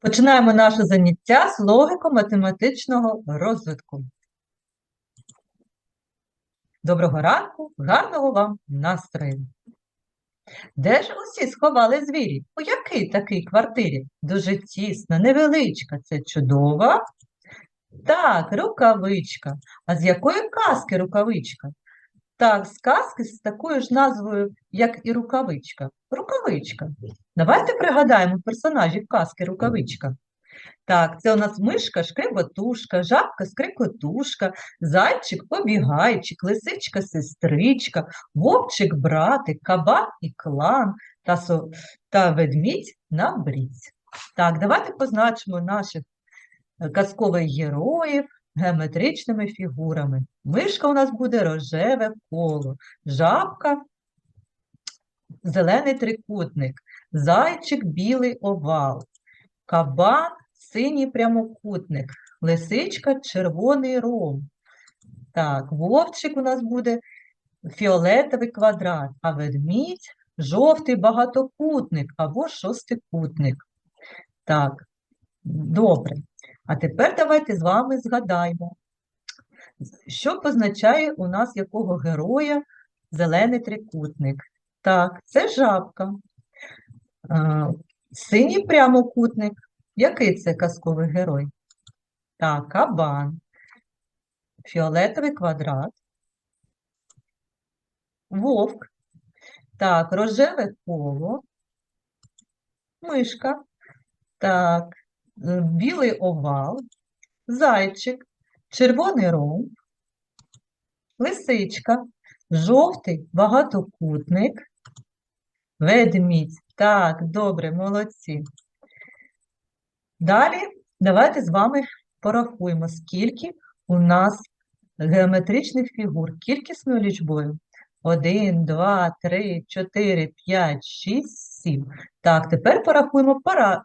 Починаємо наше заняття з логіко-математичного розвитку. Доброго ранку, гарного вам настрою. Де ж усі сховали звірі? У якій такій квартирі? Дуже тісна, невеличка, це чудова. Так, рукавичка. А з якої казки рукавичка? Так, з казки з такою ж назвою, як і рукавичка. Рукавичка. Давайте пригадаємо персонажів казки Рукавичка. Так, це у нас мишка, шкреботушка, жабка, скрикотушка, зайчик, побігайчик, лисичка, сестричка, вовчик, братик, кабан і клан та, со... та ведмідь на бріць. Так, давайте позначимо наших е, казкових героїв геометричними фігурами. Мишка у нас буде рожеве коло, жабка зелений трикутник, зайчик білий овал, кабан синій прямокутник, лисичка червоний ром. Так, вовчик у нас буде фіолетовий квадрат, а ведмідь жовтий багатокутник або шостикутник. Так, добре. А тепер давайте з вами згадаємо, що позначає у нас якого героя зелений трикутник. Так, це жабка. Синій прямокутник. Який це казковий герой? Так, кабан. Фіолетовий квадрат. Вовк. Так, рожеве коло. Мишка. Так, білий овал. Зайчик. Червоний ромб. Лисичка. Жовтий багатокутник. Ведмідь. Так, добре, молодці. Далі давайте з вами порахуємо, скільки у нас геометричних фігур кількісною лічбою. 1, 2, 3, 4, 5, 6, 7. Так, тепер порахуємо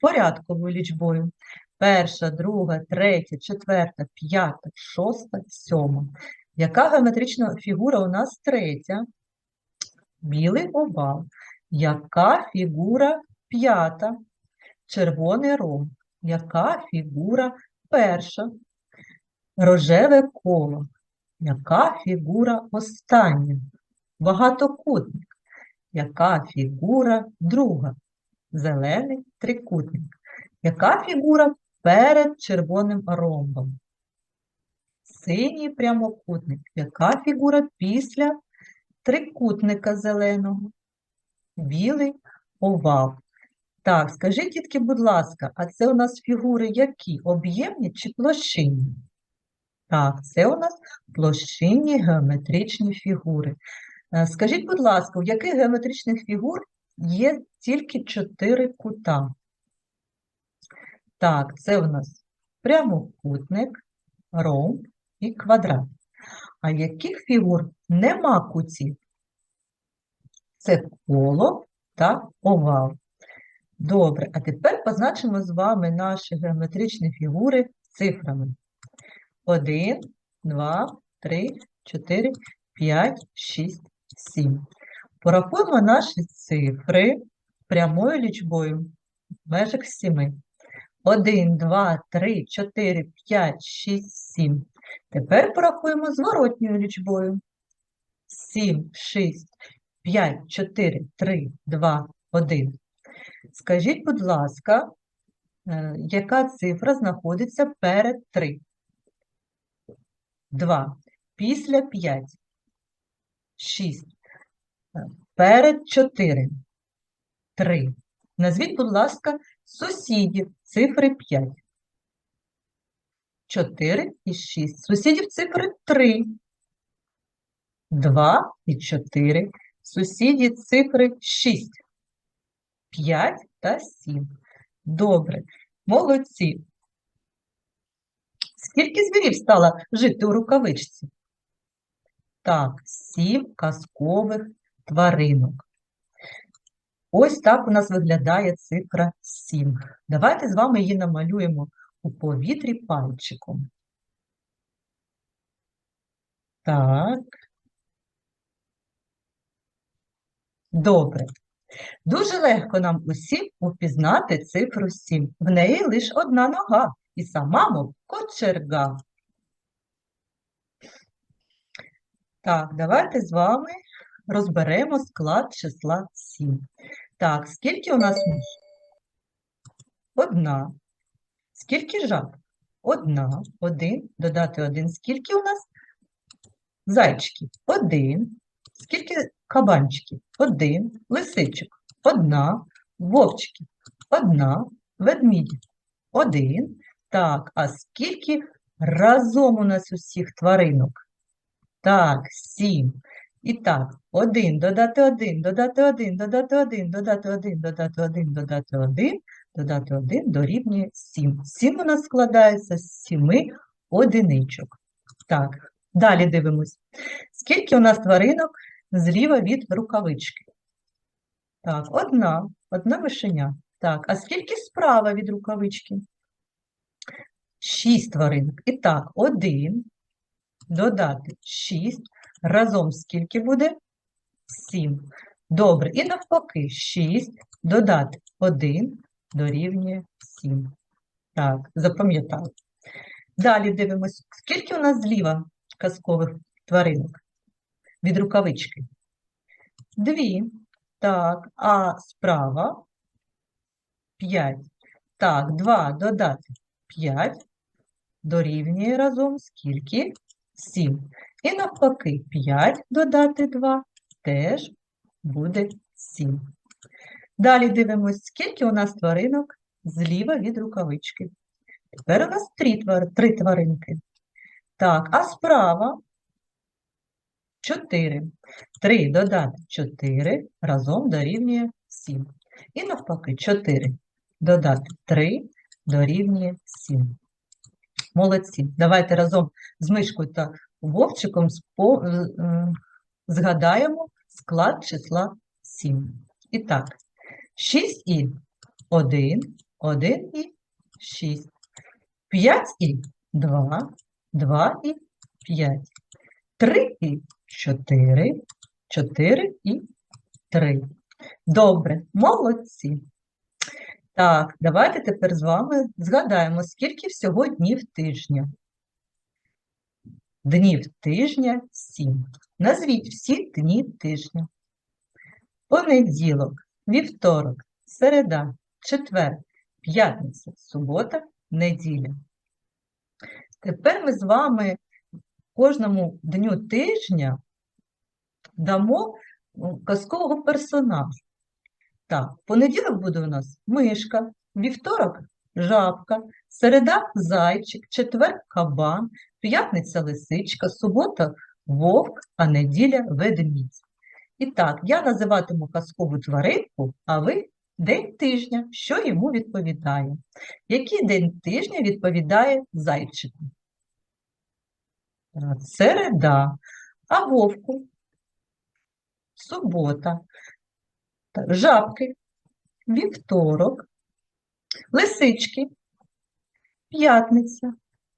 порядковою лічбою. Перша, друга, третя, четверта, п'ята, шоста, сьома. Яка геометрична фігура у нас третя? Білий овал. Яка фігура п'ята? Червоний ром. Яка фігура перша? Рожеве коло. Яка фігура остання? Багатокутник. Яка фігура друга? Зелений трикутник. Яка фігура перед червоним ромбом? Синій прямокутник. Яка фігура після трикутника зеленого? Білий овал. Так, скажіть, дітки, будь ласка, а це у нас фігури які? Об'ємні чи площинні? Так, це у нас площинні геометричні фігури. Е, Скажіть, будь ласка, у яких геометричних фігур є тільки чотири кута? Так, це у нас прямокутник, ромб і квадрат. А яких фігур нема кутів? Це коло та овал. Добре, а тепер позначимо з вами наші геометричні фігури цифрами. 1, 2, 3, 4, 5, 6, 7. Порахуємо наші цифри прямою лічбою в межах 7. 1, 2, 3, 4, 5, 6, 7. Тепер порахуємо зворотньою лічбою. 7, 6, 5, 4, 3, 2, 1. Скажіть, будь ласка, е, яка цифра знаходиться перед 3? 2. Після 5. 6. Е, Перед 4. 3. Назвіть, будь ласка, сусідів цифри 5. 4 і 6. Сусідів цифри 3. 2 і 4. Сусіді цифри 6. 5 та 7. Добре, молодці. Скільки звірів стало жити у рукавичці? Так, 7 казкових тваринок. Ось так у нас виглядає цифра 7. Давайте з вами її намалюємо у повітрі пальчиком. Так. Добре. Дуже легко нам усім упізнати цифру 7. В неї лише одна нога і сама мов кочерга. Так, давайте з вами розберемо склад числа 7. Так, скільки у нас миш? Одна. Скільки жаб? Одна. Один. Додати один. Скільки у нас зайчиків? Один. Скільки кабанчиків? Один. Лисичок? Одна. Вовчиків? Одна. Ведмідів? Один. Так, а скільки разом у нас усіх тваринок? Так, сім. І так, один, додати один, додати один, додати один, додати один, додати один, додати один, додати один дорівнює сім. Сім у нас складається з сіми одиничок. Так, далі дивимось. Скільки у нас тваринок зліва від рукавички? Так, одна, одна мишеня. Так, а скільки справа від рукавички? Шість тваринок. І так, один, додати 6, разом скільки буде? 7. Добре, і навпаки, 6 додати 1 дорівнює 7. Так, запам'ятали. Далі дивимось, скільки у нас зліва казкових тваринок від рукавички? Дві. Так, а справа 5. Так, 2 додати 5 дорівнює разом скільки? 7. І навпаки, 5 додати 2 теж буде 7. Далі дивимось, скільки у нас тваринок зліва від рукавички. Тепер у нас три, твар... три тваринки. Так, а справа 4. 3 додати 4 разом дорівнює 7. І навпаки, 4 додати 3 дорівнює 7. Молодці. Давайте разом з мишкою та вовчиком е, е, згадаємо склад числа 7. І так, 6 і 1, 1 і 6, 5 і 2, 2 і 5, 3 і 4, 4 і 3. Добре, молодці. Так, давайте тепер з вами згадаємо, скільки всього днів тижня. Днів тижня 7. Назвіть всі дні тижня. Понеділок, вівторок, середа, четвер, п'ятниця, субота, неділя. Тепер ми з вами кожному дню тижня дамо казкового персонажа. Так, понеділок буде у нас мишка, вівторок жабка, середа зайчик, четвер кабан, п'ятниця лисичка, субота вовк, а неділя ведмідь. І так, я називатиму казкову тваринку, а ви день тижня, що йому відповідає. Який день тижня відповідає зайчику? Середа, а вовку субота, Так, жабки, вівторок, лисички, п'ятниця,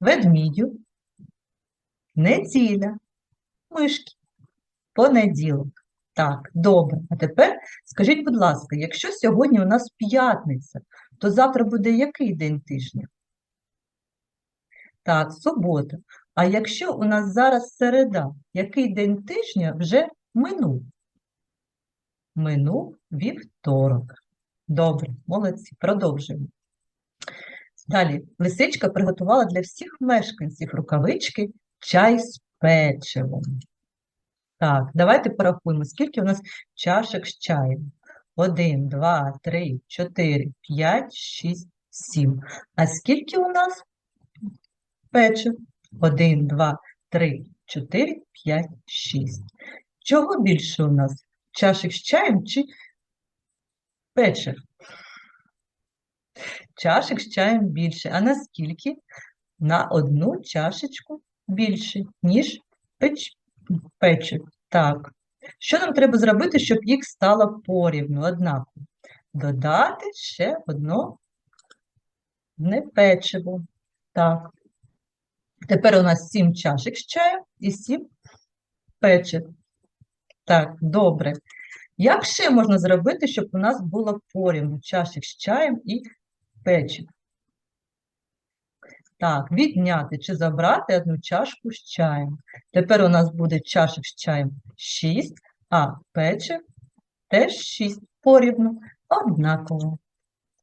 ведмідю, неділя, мишки, понеділок. Так, добре. А тепер скажіть, будь ласка, якщо сьогодні у нас п'ятниця, то завтра буде який день тижня? Так, субота. А якщо у нас зараз середа, який день тижня вже минув? Минув вівторок. Добре, молодці, продовжуємо. Далі, лисичка приготувала для всіх мешканців рукавички чай з печивом. Так, давайте порахуємо, скільки у нас чашок з чаєм. 1, 2, 3, 4, 5, 6, 7. А скільки у нас печив? 1, 2, 3, 4, 5, 6. Чого більше у нас? Чашок з чаєм чи печив? Чашек з чаєм більше. А наскільки? На одну чашечку більше, ніж печ... печив. Так. Що нам треба зробити, щоб їх стало порівну, однаково? Додати ще одно не печиво. Так. Тепер у нас 7 чашек з чаєм і 7 печив. Так, добре. Як ще можна зробити, щоб у нас було порівну чашик з чаєм і печив? Так, відняти чи забрати одну чашку з чаєм. Тепер у нас буде чашок з чаєм 6, а печив теж 6 порівну, однаково.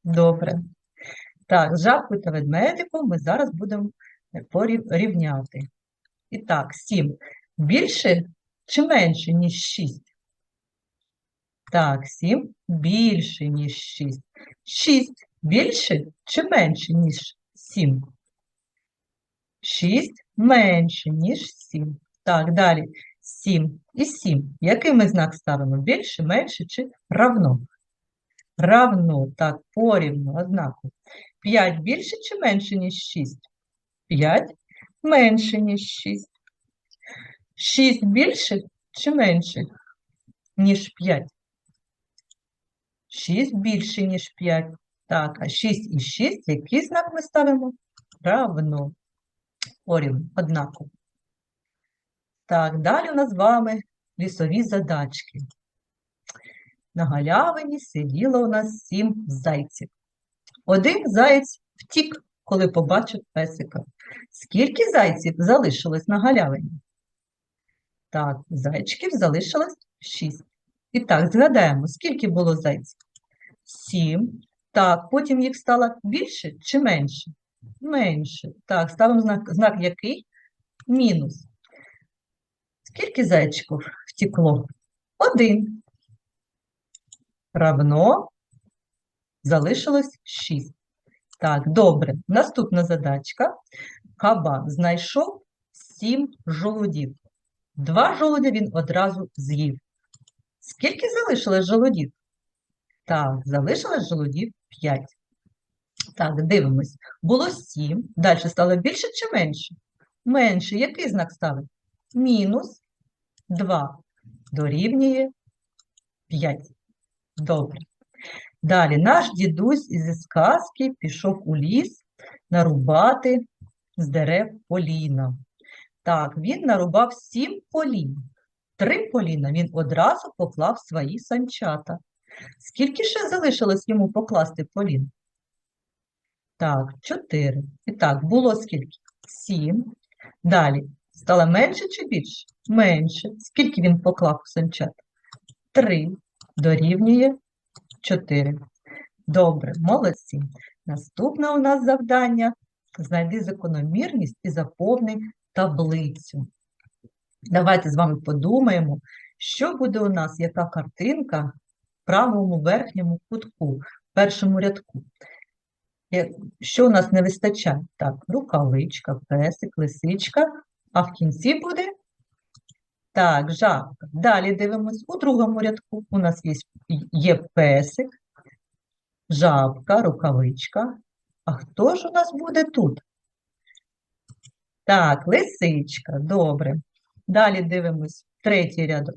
Добре. Так, з жабкою та ведмедиком ми зараз будемо порівняти. І так, 7 більше чи менше, ніж 6? Так, 7 більше, ніж 6. 6 більше чи менше, ніж 7? 6 менше, ніж 7. Так, далі. 7 і 7. Який ми знак ставимо? Більше, менше чи равно? Равно, так, порівну, однаково. 5 більше чи менше, ніж 6? 5 менше, ніж 6. 6 більше чи менше, ніж 5? 6 більше, ніж 5. Так, а 6 і 6, який знак ми ставимо? Равно. Порівну, однаково. Так, далі у нас з вами лісові задачки. На галявині сиділо у нас сім зайців. Один заєць втік, коли побачив песика. Скільки зайців залишилось на галявині? Так, зайчиків залишилось шість. І так, згадаємо, скільки було зайців? Сім. Так, потім їх стало більше чи менше? Менше. Так, ставимо знак, знак який? Мінус. Скільки зайчиків втекло? Один. Равно залишилось 6. Так, добре. Наступна задачка. Кабан знайшов 7 жолудів. Два жолуді він одразу з'їв. Скільки залишилось жолудів? Так, залишилось жолудів 5. Так, дивимось. Було 7. Далі стало більше чи менше? Менше. Який знак ставить? Мінус 2 дорівнює 5. Добре. Далі наш дідусь зі сказки пішов у ліс нарубати з дерев поліна. Так, він нарубав сім полін. Три поліна він одразу поклав свої санчата. Скільки ще залишилось йому покласти полін? Так, чотири. І так, було скільки? Сім. Далі. Стало менше чи більше? Менше. Скільки він поклав у санчата? Три. Дорівнює 4. Добре, молодці. Наступне у нас завдання знайди закономірність і заповни таблицю. Давайте з вами подумаємо, що буде у нас, яка картинка в правому верхньому кутку, в першому рядку. Е, Що у нас не вистачає? Так, рукавичка, песик, лисичка, а в кінці буде так, жабка. Далі дивимось. У другому рядку у нас є, є песик, жабка, рукавичка. А хто ж у нас буде тут? Так, лисичка, добре. Далі дивимось третій рядок.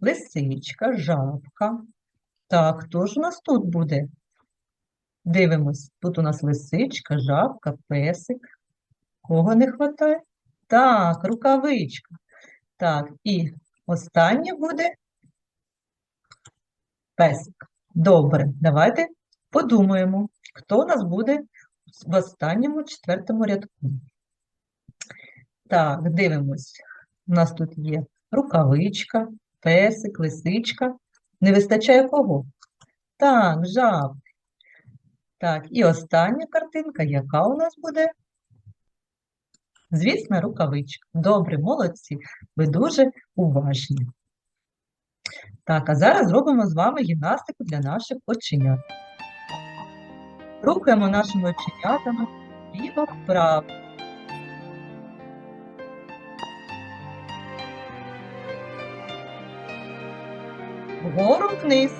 Лисичка, жабка. Так, хто ж у нас тут буде? Дивимось. Тут у нас лисичка, жабка, песик. Кого не вистачає? Так, рукавичка. Так, і останнє буде песик. Добре, давайте подумаємо, хто у нас буде в останньому четвертому рядку. Так, дивимось. У нас тут є рукавичка, песик, лисичка. Не вистачає кого? Так, жаб. Так, і остання картинка, яка у нас буде? Звісно, рукавичка. Добре, молодці. Ви дуже уважні. Так, а зараз зробимо з вами гімнастику для наших оченят. Рухаємо нашими оченятами ліво-вправо. Вгору вниз.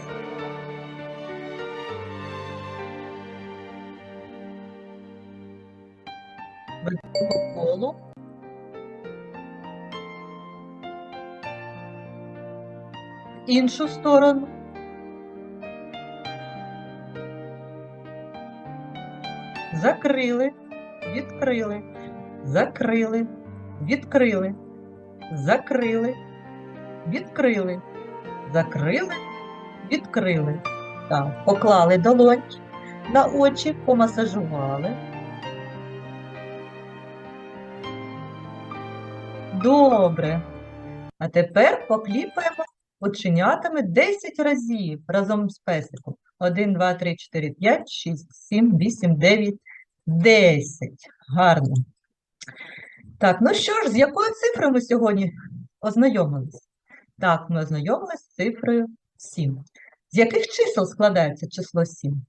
Ведемо. В іншу сторону. Закрили, відкрили, закрили, відкрили, закрили, відкрили, закрили, відкрили. Так, поклали долонь на очі, помасажували. Добре. А тепер покліпаємо оченятами 10 разів разом з песиком. 1, 2, 3, 4, 5, 6, 7, 8, 9, 10. Гарно. Так, ну що ж, з якою цифрою ми сьогодні ознайомились? Так, ми ознайомились з цифрою 7. З яких чисел складається число 7?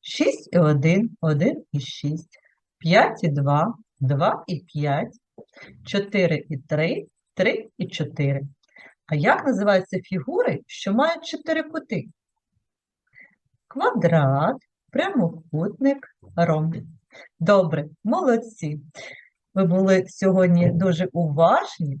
6 і 1, 1 і 6, 5 і 2, 2 і 5, 4 і 3, 3 і 4. А як називаються фігури, що мають 4 кути? Квадрат, прямокутник, ромб. Добре, молодці. Ви були сьогодні дуже уважні.